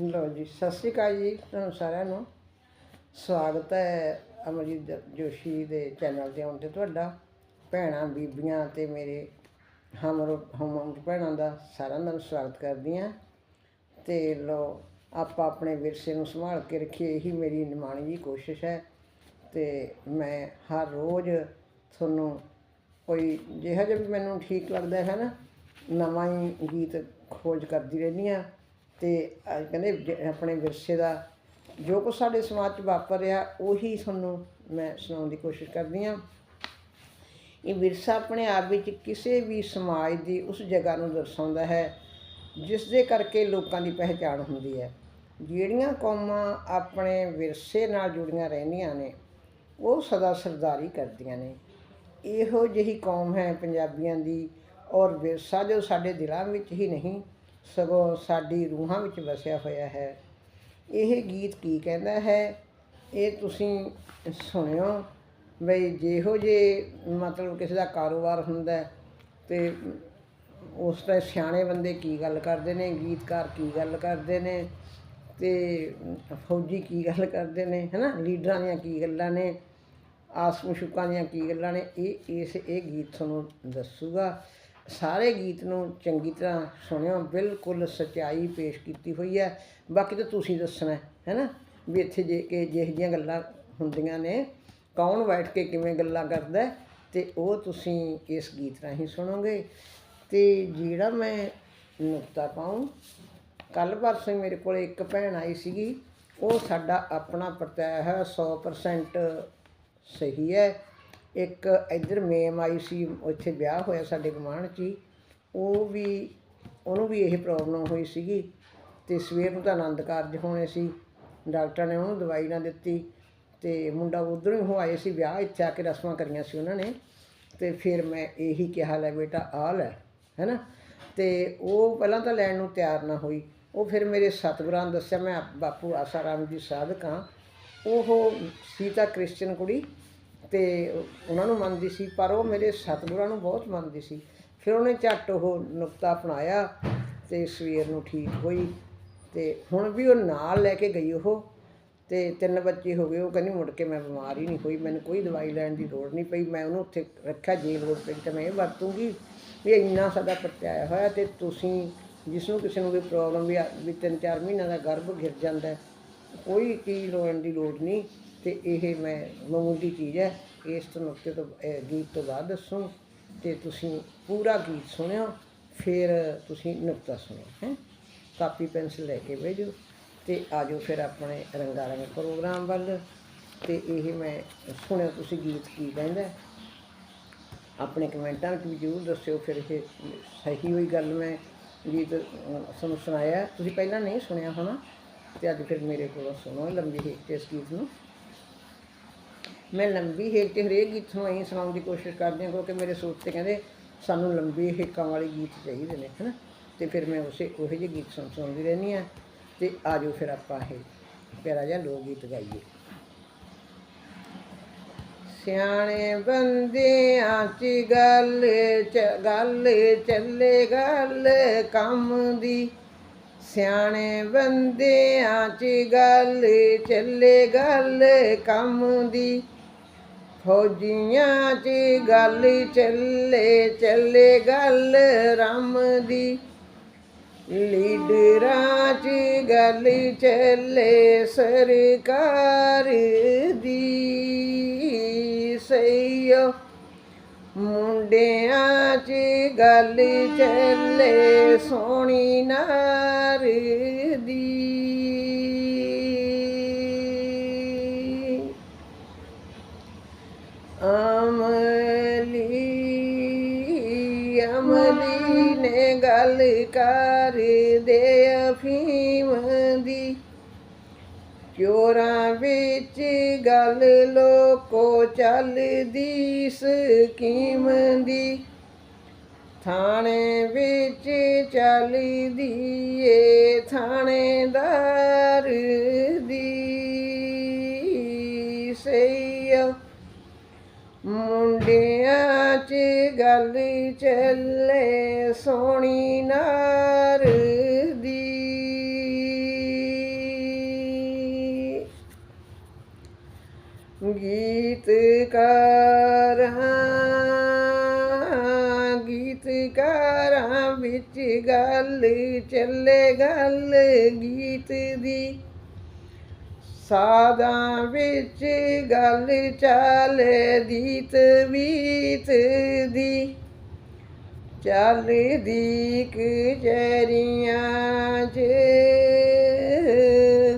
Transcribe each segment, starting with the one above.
ਲੋ ਜੀ, ਸਤਿ ਸ਼੍ਰੀ ਅਕਾਲ ਜੀ, ਤੁਹਾਨੂੰ ਸਾਰਿਆਂ ਨੂੰ। ਸਵਾਗਤ ਹੈ ਅਮਰਜੀਤ ਜੋਸ਼ੀ ਦੇ ਚੈਨਲ ਤੇ ਆਉਣ ਤੇ ਤੁਹਾਡਾ, ਭੈਣਾਂ, ਬੀਬੀਆਂ ਤੇ ਮੇਰੇ ਹਮਰ ਹਮਰ ਭੈਣਾਂ ਦਾ ਸਾਰਿਆਂ ਦਾ ਸਵਾਗਤ ਕਰਦੀ ਹਾਂ। ਤੇ ਲੋ ਆਪਾਂ ਆਪਣੇ ਵਿਰਸੇ ਨੂੰ ਸੰਭਾਲ ਕੇ ਰੱਖੀਏ, ਇਹੀ ਮੇਰੀ ਨਿਮਾਣੀ ਜੀ ਕੋਸ਼ਿਸ਼ ਹੈ। ਤੇ ਮੈਂ ਹਰ ਰੋਜ਼ ਤੁਹਾਨੂੰ ਕੋਈ ਜਿਹੜਾ ਜਿਹਾ ਵੀ ਮੈਨੂੰ ਠੀਕ ਲੱਗਦਾ ਹੈ ਨਾ, ਨਵਾਂ ਹੀ ਗੀਤ ਖੋਜ ਕਰਦੀ ਰਹਿੰਦੀ ਹਾਂ। ਤੇ ਕਹਿੰਦੇ ਜ- ਆਪਣੇ ਵਿਰਸੇ ਦਾ ਜੋ ਕੁਛ ਸਾਡੇ ਸਮਾਜ 'ਚ ਵਾਪਰ ਰਿਹਾ, ਉਹੀ ਤੁਹਾਨੂੰ ਮੈਂ ਸੁਣਾਉਣ ਦੀ ਕੋਸ਼ਿਸ਼ ਕਰਦੀ ਹਾਂ। ਇਹ ਵਿਰਸਾ ਆਪਣੇ ਆਪ ਵਿੱਚ ਕਿਸੇ ਵੀ ਸਮਾਜ ਦੀ ਉਸ ਜਗ੍ਹਾ ਨੂੰ ਦਰਸਾਉਂਦਾ ਹੈ ਜਿਸ ਦੇ ਕਰਕੇ ਲੋਕਾਂ ਦੀ ਪਹਿਚਾਣ ਹੁੰਦੀ ਹੈ। ਜਿਹੜੀਆਂ ਕੌਮਾਂ ਆਪਣੇ ਵਿਰਸੇ ਨਾਲ ਜੁੜੀਆਂ ਰਹਿੰਦੀਆਂ ਨੇ, ਉਹ ਸਦਾ ਸਰਦਾਰੀ ਕਰਦੀਆਂ ਨੇ। ਇਹੋ ਜਿਹੀ ਕੌਮ ਹੈ ਪੰਜਾਬੀਆਂ ਦੀ, ਔਰ ਵਿਰਸਾ ਜੋ ਸਾਡੇ ਦਿਲਾਂ ਵਿੱਚ ਹੀ ਨਹੀਂ ਸਗੋਂ ਸਾਡੀ ਰੂਹਾਂ ਵਿੱਚ ਵਸਿਆ ਹੋਇਆ ਹੈ। ਇਹ ਗੀਤ ਕੀ ਕਹਿੰਦਾ ਹੈ? ਇਹ ਤੁਸੀਂ ਸੁਣਿਓ। ਬਈ ਜਿਹੋ ਜੇ ਮਤਲਬ ਕਿਸੇ ਦਾ ਕਾਰੋਬਾਰ ਹੁੰਦਾ ਹੈ ਤੇ ਉਸ ਤੇ ਸਿਆਣੇ ਬੰਦੇ ਕੀ ਗੱਲ ਕਰਦੇ ਨੇ? ਗੀਤਕਾਰ ਕੀ ਗੱਲ ਕਰਦੇ ਨੇ? ਤੇ ਫੌਜੀ ਕੀ ਗੱਲ ਕਰਦੇ ਨੇ? ਹਨਾ? ਲੀਡਰਾਂ ਦੀਆਂ ਕੀ ਗੱਲਾਂ ਨੇ? ਆਸ ਦੀਆਂ ਕੀ ਗੱਲਾਂ ਨੇ? ਇਹ ਇਸ, ਇਹ ਗੀਤ ਤੁਹਾਨੂੰ ਦੱਸੂਗਾ। ਸਾਰੇ ਗੀਤ ਨੂੰ ਚੰਗੀ ਤਰ੍ਹਾਂ ਸੁਣਿਓ ਬਿਲਕੁਲ ਸਚਾਈ ਪੇਸ਼ ਕੀਤੀ ਹੋਈ ਹੈ। ਬਾਕੀ ਤਾਂ ਤੁਸੀਂ ਦੱਸਣਾ ਹੈ ਨਾ? ਵੀ ਇੱਥੇ ਜੇ ਕਿ ਜਿਹੋ ਜਿਹੀਆਂ ਗੱਲਾਂ ਹੁੰਦੀਆਂ ਨੇ ਕੌਣ ਬੈਠ ਕੇ ਕਿਵੇਂ ਗੱਲਾਂ ਕਰਦਾ ਹੈ, ਤੇ ਉਹ ਤੁਸੀਂ ਇਸ ਗੀਤ ਰਾਹੀਂ ਸੁਣੋਗੇ? ਤੇ ਜਿਹੜਾ ਮੈਂ ਨੁਕਤਾ ਪਾਉਂ ਕੱਲ ਪਰਸੋਂ ਮੇਰੇ ਕੋਲ ਇੱਕ ਭੈਣ ਆਈ ਸੀਗੀ ਉਹ ਸਾਡਾ ਆਪਣਾ ਪ੍ਰਤਿਆ ਹੈ 100% ਸਹੀ ਹੈ। ਇੱਕ ਇੱਧਰ ਮੇਮ ਆਈ ਸੀ, ਉੱਥੇ ਵਿਆਹ ਹੋਇਆ ਸਾਡੇ ਗੁਆਂਢ 'ਚ ਹੀ। ਉਹ ਵੀ, ਉਹਨੂੰ ਵੀ ਇਹ ਪ੍ਰੋਬਲਮ ਹੋਈ ਸੀਗੀ ਅਤੇ ਸਵੇਰ ਨੂੰ ਤਾਂ ਆਨੰਦ ਕਾਰਜ ਹੋਣੇ ਸੀ। ਡਾਕਟਰ ਨੇ ਉਹਨੂੰ ਦਵਾਈ ਨਾ ਦਿੱਤੀ ਅਤੇ ਮੁੰਡਾ ਉੱਧਰੋਂ ਹੀ ਹੋ ਆਏ ਸੀ ਵਿਆਹ, ਇੱਥੇ ਆ ਕੇ ਰਸਮਾਂ ਕਰੀਆਂ ਸੀ ਉਹਨਾਂ ਨੇ। ਅਤੇ ਫਿਰ ਮੈਂ ਇਹੀ ਕਿਹਾ, ਲੈ ਬੇਟਾ ਆ ਲੈ। ਹੈਨਾ? ਅਤੇ ਉਹ ਪਹਿਲਾਂ ਤਾਂ ਲੈਣ ਨੂੰ ਤਿਆਰ ਨਾ ਹੋਈ। ਉਹ ਫਿਰ ਮੇਰੇ ਸਤਿਗੁਰਾਂ ਨੇ ਦੱਸਿਆ, ਮੈਂ ਆਪ- ਬਾਪੂ ਆਸਾਰਾਮ ਜੀ ਸਾਧਕ ਹਾਂ। ਉਹ ਸੀਤਾ ਕ੍ਰਿਸਚਨ ਕੁੜੀ ਤੇ ਉਹਨਾਂ ਨੂੰ ਮੰਨਦੀ ਸੀ ਪਰ ਉਹ ਮੇਰੇ ਸਤਿਗੁਰਾਂ ਨੂੰ ਬਹੁਤ ਮੰਨਦੀ ਸੀ। ਫਿਰ ਉਹਨੇ ਝੱਟ ਉਹ ਨੁਕਤਾ ਅਪਣਾਇਆ ਤੇ ਸਵੇਰ ਨੂੰ ਠੀਕ ਹੋਈ ਤੇ ਹੁਣ ਵੀ ਉਹ ਨਾਲ ਲੈ ਕੇ ਗਈ ਉਹ ਤੇ ਤਿੰਨ ਬੱਚੇ ਹੋ ਗਏ ਉਹ ਕਹਿੰਦੀ ਮੁੜ ਕੇ ਮੈਂ ਬਿਮਾਰ ਹੀ ਨਹੀਂ ਹੋਈ ਮੈਨੂੰ ਕੋਈ ਦਵਾਈ ਲੈਣ ਦੀ ਲੋੜ ਨਹੀਂ ਪਈ ਮੈਂ ਉਹਨੂੰ ਉੱਥੇ ਰੱਖਿਆ ਜੇਲ੍ਹ ਲੋੜ ਪਈ ਤਾਂ ਮੈਂ ਇਹ ਵਰਤੂੰਗੀ ਵੀ ਇੰਨਾ ਸਾਡਾ ਪ੍ਰਤਿਆਇਆ ਹੋਇਆ ਤੇ ਤੁਸੀਂ ਜਿਸ ਨੂੰ ਕਿਸੇ ਨੂੰ ਕੋਈ ਪ੍ਰੋਬਲਮ ਵੀ ਆ- ਵੀ ਤਿੰਨ ਚਾਰ ਮਹੀਨਿਆਂ ਦਾ ਗਰਭ ਗਿਰ ਜਾਂਦਾ ਹੈ, ਕੋਈ ਚੀਜ਼ ਲੈਣ ਦੀ ਲੋੜ ਨਹੀਂ। ਤੇ ਇਹ ਮੈਂ ਮਾਮੂਲੀ ਚੀਜ਼ ਹੈ, ਇਸ ਤੋਂ ਨੁਕਤੇ ਤੋਂ, ਇਹ ਗੀਤ ਤੋਂ ਬਾਅਦ ਦੱਸੋ ਤੇ ਤੁਸੀਂ ਪੂਰਾ ਗੀਤ ਸੁਣਿਓ, ਫਿਰ ਤੁਸੀਂ ਨੁਕਤਾ ਸੁਣਿਓ ਹੈ। ਕਾਪੀ, ਪੈਨਸਲ ਲੈ ਕੇ ਭੇਜੋ ਤੇ ਆਜੋ ਫਿਰ ਆਪਣੇ ਰੰਗਾ ਰੰਗ ਪ੍ਰੋਗਰਾਮ ਵੱਲ ਤੇ ਇਹ ਮੈਂ ਸੁਣਿਓ ਤੁਸੀਂ ਗੀਤ ਕੀ ਕਹਿੰਦਾ ਆਪਣੇ ਕਮੈਂਟਾਂ ਵਿੱਚ ਵੀ ਜ਼ਰੂਰ ਦੱਸਿਓ, ਫਿਰ ਇਹ ਸਹੀ ਹੋਈ ਗੱਲ ਮੈਂ ਗੀਤ ਤੁਹਾਨੂੰ ਸੁਣਾਇਆ। ਤੁਸੀਂ ਪਹਿਲਾਂ ਨਹੀਂ ਸੁਣਿਆ ਹੋਣਾ ਤੇ ਅੱਜ ਫਿਰ ਮੇਰੇ ਕੋਲੋਂ ਸੁਣੋ ਲੰਬੀ ਹੇਕ ਇਸ ਗੀਤ ਨੂੰ। ਮੈਂ ਲੰਬੀ ਹੇਕ ਤੇ ਹਰੇਕ ਗੀਤ ਨੂੰ ਐਂ ਸੁਣਾਉਣ ਦੀ ਕੋਸ਼ਿਸ਼ ਕਰਦੀ ਹਾਂ, ਕਿਉਂਕਿ ਮੇਰੇ ਸੋਚ ਤੇ ਕਹਿੰਦੇ ਸਾਨੂੰ ਲੰਬੀ ਹੇਕਾਂ ਵਾਲੇ ਗੀਤ ਚਾਹੀਦੇ ਨੇ, ਹਨਾ? ਤੇ ਫਿਰ ਮੈਂ ਉਸੇ ਉਹੋ ਜਿਹੇ ਗੀਤ ਸੁਣ ਸੁਣਦੀ ਰਹਿੰਦੀ ਹਾਂ, ਤੇ ਆਜੋ ਫਿਰ ਆਪਾਂ ਇਹ ਪਿਆਰਾ ਜਿਹਾ ਲੋਕ ਗੀਤ ਗਾਈਏ। ਸਿਆਣੇ ਬੰਦਿਆਂ ਚ ਗੱਲ ਗੱਲ ਚੱਲੇ, ਗੱਲ ਕੰਮ ਦੀ। ਸਿਆਣੇ ਬੰਦਿਆਂ ਚ ਗੱਲ ਚੱਲੇ, ਗੱਲ ਕੰਮ ਦੀ। ਫੌਜੀਆਂ ਚ ਗੱਲ ਚੱਲੇ ਚੱਲੇ ਗੱਲ ਰਾਮ ਦੀ। ਲੀਡਰਾਂ ਚ ਗੱਲ ਚੱਲੇ ਸਰਕਾਰ ਦੀ। ਸਈਓ ਮੁੰਡਿਆਂ ਚ ਗੱਲ ਚੱਲੇ ਸੋਹਣੀ ਨਾਰ ਦੀ। ਅਮਲੀ ਨੇ ਗੱਲ ਕਰ ਦੇ ਅਫੀਮ ਦੀ। ਚੋਰਾਂ ਵਿੱਚ ਗੱਲ ਲੋਕੋ ਚੱਲਦੀ ਸਕੀਮ ਦੀ। ਥਾਣੇ ਵਿੱਚ ਚੱਲਦੀ ਏ ਥਾਣੇਦਾਰ ਦੀ। ਸਈਓ ਮੁੰਡਿਆਂ ਚਾਲੀ ਚੱਲੇ ਸੋਣੀ ਨਾਰ ਦੀ। ਗੀਤ ਕਰਾਂ ਗੀਤ ਕਰਾਂ ਵਿੱਚ ਗੱਲ ਚੱਲੇ ਗੱਲ ਗੀਤ ਦੀ। ਸਾਦਾਂ ਵਿੱਚ ਗੱਲ ਚਾਲੇ ਦੀਤ ਵੀਤ ਦੀ। ਚੱਲਦੀ ਕਚਰੀਆਂ 'ਚ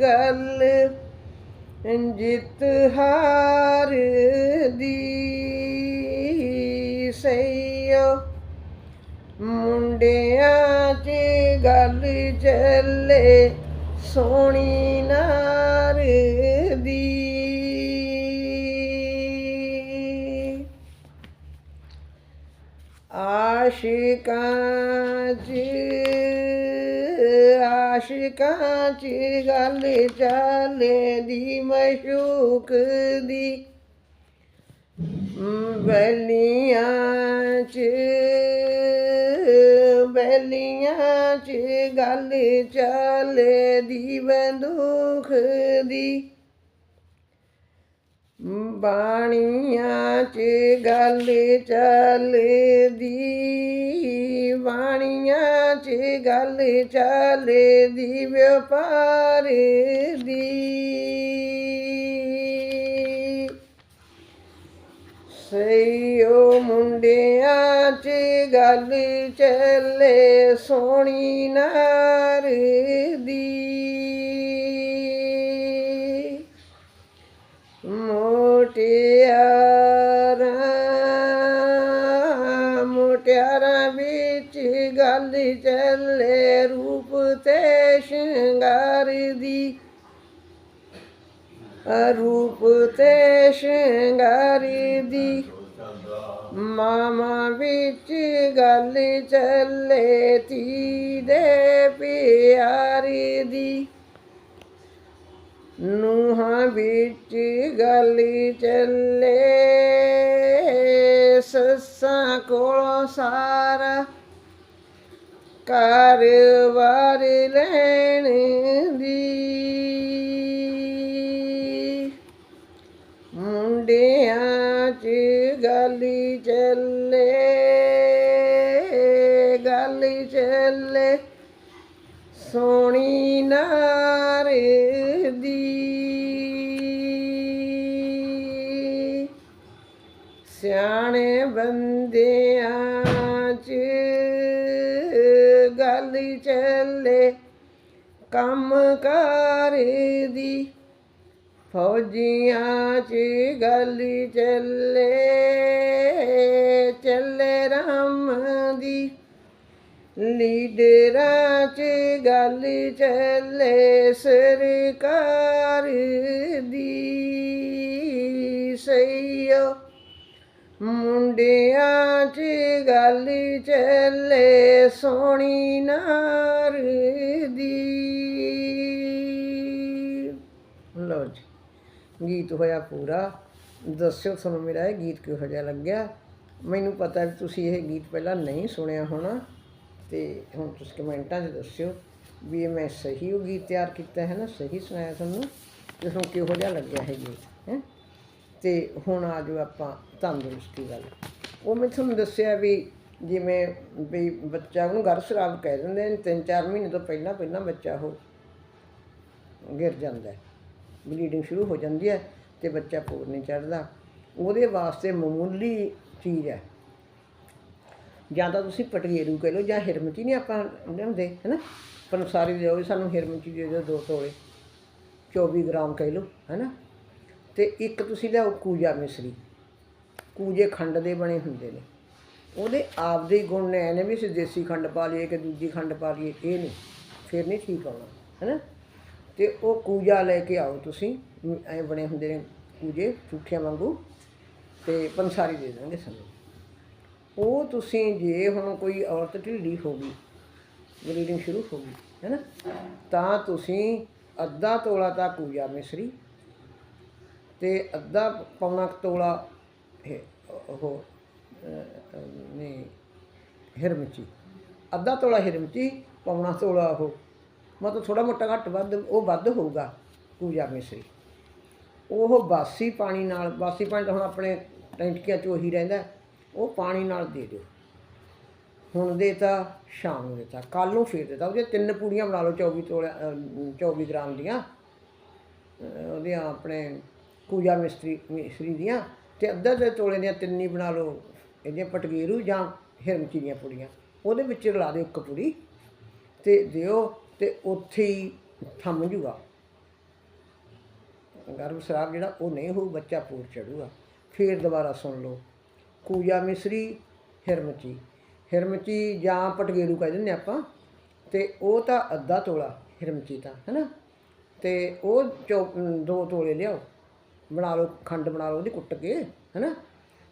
ਗੱਲ ਜਿੱਤ ਹਾਰ ਦੀ ਸਈਓ। ਮੁੰਡਿਆਂ 'ਚ ਗੱਲ ਚੱਲੇ ਸੋਹਣੀ ਨਾ ਦੀ ਆਸ਼ਿਕਾਂ 'ਚ ਆਸ਼ਿਕਾਂ 'ਚ ਗੱਲ ਚੱਲੇ ਦੀ ਮਸ਼ੂਕ ਦੀ 'ਚ ਗੱਲ ਚੱਲੇ ਦੀ ਬੰਦੂਖ ਦੀ ਬਾਣੀਆਂ 'ਚ ਗੱਲ ਚੱਲਦੀ ਬਾਣੀਆਂ 'ਚ ਗੱਲ ਚੱਲਦੀ ਵਪਾਰ ਦੀ। ਸਈਓ ਮੁੰਡਿਆਂ ਗੱਲ ਚੱਲੇ ਸੋਣੀ ਨਾਰ ਦੀ। ਮੋਟਿਆਰਾਂ ਮੋਟਿਆਰਾਂ ਵਿੱਚ ਗੱਲ ਚੱਲੇ ਰੂਪ ਤੇ ਸ਼ਿੰਗਾਰ ਦੀ। ਰੂਪ ਤੇ ਸ਼ਿੰਗਾਰ ਦੀ। ਮਾਮਾ ਵਿੱਚ ਗੱਲ ਚੱਲੇ ਤੀ ਦੇ ਪਿਆਰੀ ਦੀ। ਨੂਹਾਂ ਵਿੱਚ ਗੱਲ ਚੱਲੇ ਸੱਸਾਂ ਕੋਲੋਂ ਸਾਰਾ ਕਾਰਵਾਰ ਲੈਣ ਦੀ। ਚੱਲੇ, ਗੱਲ ਚੱਲੇ। ਸੋਣੀ ਨਾਰ ਦੀ। ਸਿਆਣੇ ਬੰਦਿਆਂ 'ਚ ਗੱਲ ਚੱਲੇ, ਕੰਮ ਕਾਰ ਦੀ। ਫੌਜੀਆਂ 'ਚ ਗੱਲ ਚੱਲੇ। ਦੀ ਲੀਡਰਾਂ 'ਚ ਗੱਲ ਚੱਲੇ ਸਰਕਾਰ ਦੀ। ਸਈਓ, ਮੁੰਡਿਆਂ 'ਚ ਗੱਲ ਚੱਲੇ ਸੋਣੀ ਨਾਰ ਦੀ। ਲਓ ਜੀ, ਗੀਤ ਹੋਇਆ ਪੂਰਾ। ਦੱਸਿਓ ਤੁਹਾਨੂੰ ਮੇਰਾ ਇਹ ਗੀਤ ਕਿਹੋ ਜਿਹਾ ਲੱਗਿਆ। ਮੈਨੂੰ ਪਤਾ ਵੀ ਤੁਸੀਂ ਇਹ ਗੀਤ ਪਹਿਲਾਂ ਨਹੀਂ ਸੁਣਿਆ ਹੋਣਾ ਤੇ ਹੁਣ ਤੁਸੀਂ ਕਮੈਂਟਾਂ 'ਚ ਦੱਸਿਓ ਵੀ ਇਹ ਮੈਂ ਸਹੀ ਉਹ ਗੀਤ ਤਿਆਰ ਕੀਤਾ ਹੈ ਨਾ, ਸਹੀ ਸੁਣਾਇਆ ਤੁਹਾਨੂੰ? ਤੇ ਤੁਹਾਨੂੰ ਕਿਹੋ ਜਿਹਾ ਲੱਗਿਆ ਇਹ ਗੀਤ, ਹੈ? ਤੇ ਹੁਣ ਆ ਜਾਓ ਆਪਾਂ ਤੰਦਰੁਸਤੀ ਵੱਲ। ਉਹ ਮੈਂ ਤੁਹਾਨੂੰ ਦੱਸਿਆ ਵੀ ਜਿਵੇਂ ਵੀ ਬੱਚਾ ਉਹਨੂੰ ਗਰ ਸ਼ਰਾਬ ਕਹਿ ਦਿੰਦੇ ਨੇ, ਤਿੰਨ ਚਾਰ ਮਹੀਨੇ ਤੋਂ ਪਹਿਲਾਂ ਪਹਿਲਾਂ ਬੱਚਾ ਉਹ ਗਿਰ ਜਾਂਦਾ ਬਲੀਡਿੰਗ ਸ਼ੁਰੂ ਹੋ ਜਾਂਦੀ ਹੈ ਤੇ ਬੱਚਾ ਪੂਰ ਨਹੀਂ ਚੜਦਾ ਉਹਦੇ ਵਾਸਤੇ ਮਾਮੂਲੀ ਚੀਜ਼ ਹੈ। ਜਾਂ ਤਾਂ ਤੁਸੀਂ ਪਟਗੇਰੂ ਕਹਿ ਲਓ ਜਾਂ ਹਿਰਮਚੀ ਨਹੀਂ ਆਪਾਂ ਲਿਆਉਂਦੇ, ਹੈਨਾ? ਪੰਸਾਰੀ ਦੇ ਦਿਓ ਸਾਨੂੰ ਹਿਰਮਚੀ ਦੇ ਦਿਓ ਦੋ ਤੋਲੇ 24 ਗ੍ਰਾਮ ਕਹਿ ਲਓ, ਹੈਨਾ? ਤੇ ਇੱਕ ਤੁਸੀਂ ਲਿਆਓ ਕੂਜਾ ਮਿਸਰੀ। ਕੂਜੇ ਖੰਡ ਦੇ ਬਣੇ ਹੁੰਦੇ ਨੇ। ਉਹਦੇ ਆਪਦੇ ਹੀ ਗੁਣ ਨੇ ਐਨੇ ਵੀ ਅਸੀਂ ਦੇਸੀ ਖੰਡ ਪਾ ਲਈਏ ਕਿ ਦੂਜੀ ਖੰਡ ਪਾ ਲਈਏ, ਇਹ ਨਹੀਂ, ਫਿਰ ਨਹੀਂ ਠੀਕ ਆਉਣਾ, ਹੈਨਾ? ਤੇ ਉਹ ਕੂਜਾ ਲੈ ਕੇ ਆਓ ਤੁਸੀਂ, ਐ ਬਣੇ ਹੁੰਦੇ ਨੇ ਕੂਜੇ ਝੂਠਿਆਂ ਵਾਂਗੂ। ਤੇ ਪੰਸਾਰੀ ਦੇ ਦਾਂਗੇ ਸਾਨੂੰ। ਉਹ ਤੁਸੀਂ ਜੇ ਹੁਣ ਕੋਈ ਔਰਤ ਢਿੱਲੀ ਹੋ ਗਈ ਬਲੀਡਿੰਗ ਸ਼ੁਰੂ ਹੋ ਗਈ ਹੈ ਨਾ ਤਾਂ ਤੁਸੀਂ ਅੱਧਾ ਤੋਲਾ ਤਾਂ ਕੂਜਾ ਮਿਸਰੀ ਤੇ ਅੱਧਾ ਪੌਣਾ ਤੋਲਾ ਉਹ ਨਹੀਂ, ਹਿਰਮਚੀ। ਅੱਧਾ ਤੋਲਾ ਹਿਰਮਚੀ, ਪੌਣਾ ਤੋਲਾ ਉਹ। ਮਤਲਬ ਥੋੜਾ ਮੋਟਾ ਘੱਟ ਵੱਧ, ਉਹ ਵੱਧ ਹੋਊਗਾ ਕੂਜਾ ਮਿਸਰੀ। ਉਹ ਬਾਸੀ ਪਾਣੀ ਨਾਲ, ਬਾਸੀ ਪਾਣੀ ਤਾਂ ਹੁਣ ਆਪਣੇ ਟੈਂਕੀਆਂ 'ਚ ਉਹੀ ਰਹਿੰਦਾ ਉਹ ਪਾਣੀ ਨਾਲ ਦੇ ਦਿਓ। ਹੁਣ ਦੇਤਾ ਸ਼ਾਮ ਨੂੰ ਦੇਤਾ ਕੱਲ ਨੂੰ ਫੇਰ ਦੇਤਾ। ਉਹਦੇ ਤਿੰਨ ਪੂੜੀਆਂ ਬਣਾ ਲਓ 24 ਤੋਲੇ ਅਹ, 24 ਗ੍ਰਾਮ ਦੀਆਂ। ਉਹਦੀਆਂ ਆਪਣੇ ਕੂਜਾ ਮਿਸਤਰੀ ਮਿਸਤਰੀ ਦੀਆਂ ਤੇ ਅੱਧਾ ਦੇ ਤੋਲੇ ਦੀਆਂ ਤਿੰਨੀ ਬਣਾ ਲਓ ਇਹਦੀਆਂ ਪਟਗੀਰੂ ਜਾਂ ਹਿਰਮਚੀ ਦੀਆਂ ਪੂੜੀਆਂ। ਉਹਦੇ ਵਿੱਚ ਰਲਾ ਦਿਓ ਇੱਕ ਪੂੜੀ ਤੇ ਦਿਓ ਤੇ ਉੱਥੇ ਹੀ ਥੰਮ ਜੂਗਾ। ਗਰਭ ਸਰਾਬ ਜਿਹੜਾ ਉਹ ਨਹੀਂ ਹੋਊ ਬੱਚਾ ਪੂਰ ਚੜੂਗਾ। ਫਿਰ ਦੁਬਾਰਾ ਸੁਣ ਲਓ। ਕੂਜਾ ਮਿਸਰੀ, ਹਿਰਮਚੀ। ਹਿਰਮਚੀ ਜਾਂ ਪਟਗੇਰੂ ਕਹਿ ਦਿੰਦੇ ਆਪਾਂ। ਤੇ ਉਹ ਤਾਂ ਅੱਧਾ ਤੋਲਾ ਹਿਰਮਚੀ ਤਾਂ ਹੈਨਾ ਤੇ ਉਹ ਚੌ ਦੋ ਤੋਲੇ ਲਿਆਓ। ਬਣਾ ਲਓ, ਖੰਡ ਬਣਾ ਲਓ ਉਹਦੀ ਕੁੱਟ ਕੇ ਹੈਨਾ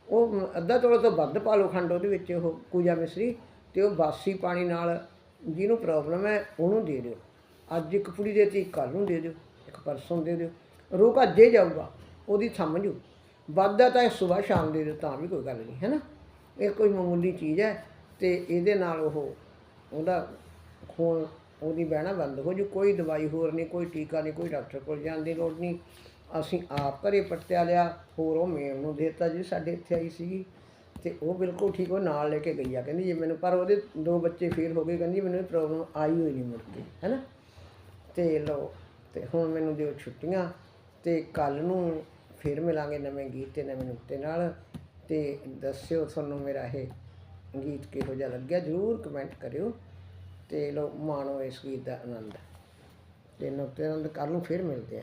ਉਹ ਅੱਧਾ ਤੋਲੇ ਤੋਂ ਵੱਧ ਪਾ ਲਓ ਖੰਡ ਉਹਦੇ ਵਿੱਚ ਉਹ ਕੂਜਾ ਮਿਸਰੀ ਤੇ ਉਹ ਬਾਸੀ ਪਾਣੀ ਨਾਲ ਜਿਹਨੂੰ ਪ੍ਰੋਬਲਮ ਹੈ ਉਹਨੂੰ ਦੇ ਦਿਓ। ਅੱਜ ਇੱਕ ਪੁੜੀ ਦੇਤੀ ਕੱਲ ਨੂੰ ਦੇ ਦਿਓ, ਇੱਕ ਪਰਸੋਂ ਦੇ ਦਿਓ। ਰੋਗ ਅੱਜੇ ਜਾਊਗਾ, ਉਹਦੀ ਥੰਮ ਵੱਧਦਾ ਤਾਂ ਇਹ ਸਵੇਰ ਸ਼ਾਮ ਦੇ ਦਿਓ ਤਾਂ ਵੀ ਕੋਈ ਗੱਲ ਨਹੀਂ ਹੈ ਨਾ ਇਹ ਕੋਈ ਮਾਮੂਲੀ ਚੀਜ਼ ਹੈ ਤੇ ਇਹਦੇ ਨਾਲ ਉਹ ਉਹਦਾ ਖੂਨ ਉਹਦੀ ਬਹਿਣਾ ਬੰਦ ਹੋ ਜੂ, ਕੋਈ ਦਵਾਈ ਹੋਰ ਨਹੀਂ, ਕੋਈ ਟੀਕਾ ਨਹੀਂ, ਕੋਈ ਡਾਕਟਰ ਕੋਲ ਜਾਣ ਦੀ ਲੋੜ ਨਹੀਂ। ਅਸੀਂ ਆਪ ਘਰੇ ਪੱਟਿਆ ਲਿਆ, ਹੋਰ ਉਹ ਮੇਮ ਨੂੰ ਦੇਤਾ ਜੀ, ਸਾਡੇ ਇੱਥੇ ਆਈ ਸੀਗੀ ਤੇ ਉਹ ਬਿਲਕੁਲ ਠੀਕ ਹੋ ਨਾਲ ਲੈ ਕੇ ਗਈ ਆ, ਕਹਿੰਦੀ ਜੇ ਮੈਨੂੰ, ਪਰ ਉਹਦੇ ਦੋ ਬੱਚੇ ਫੇਲ ਹੋ ਗਏ, ਕਹਿੰਦੀ ਮੈਨੂੰ ਪ੍ਰੋਬਲਮ ਆਈ ਹੋਈ ਨਹੀਂ ਮੁੜ ਕੇ ਹੈ ਨਾ ਤੇ ਲਓ, ਤੇ ਹੁਣ ਮੈਨੂੰ ਦਿਓ ਛੁੱਟੀਆਂ, ਤੇ ਕੱਲ ਨੂੰ ਫਿਰ ਮਿਲਾਂਗੇ ਨਵੇਂ ਗੀਤ ਤੇ ਨਵੇਂ ਨੁਕਤੇ ਨਾਲ ਤੇ ਦੱਸਿਓ ਤੁਹਾਨੂੰ ਮੇਰਾ ਇਹ ਗੀਤ ਕਿਹੋ ਜਿਹਾ ਲੱਗਿਆ, ਜਰੂਰ ਕਮੈਂਟ ਕਰਿਓ ਤੇ ਲਓ ਮਾਣੋ ਇਸ ਗੀਤ ਦਾ ਆਨੰਦ। ਤੇ ਨੁਕਤੇ ਆਨੰਦ ਕੱਲ ਨੂੰ ਫਿਰ ਮਿਲਦੇ ਆ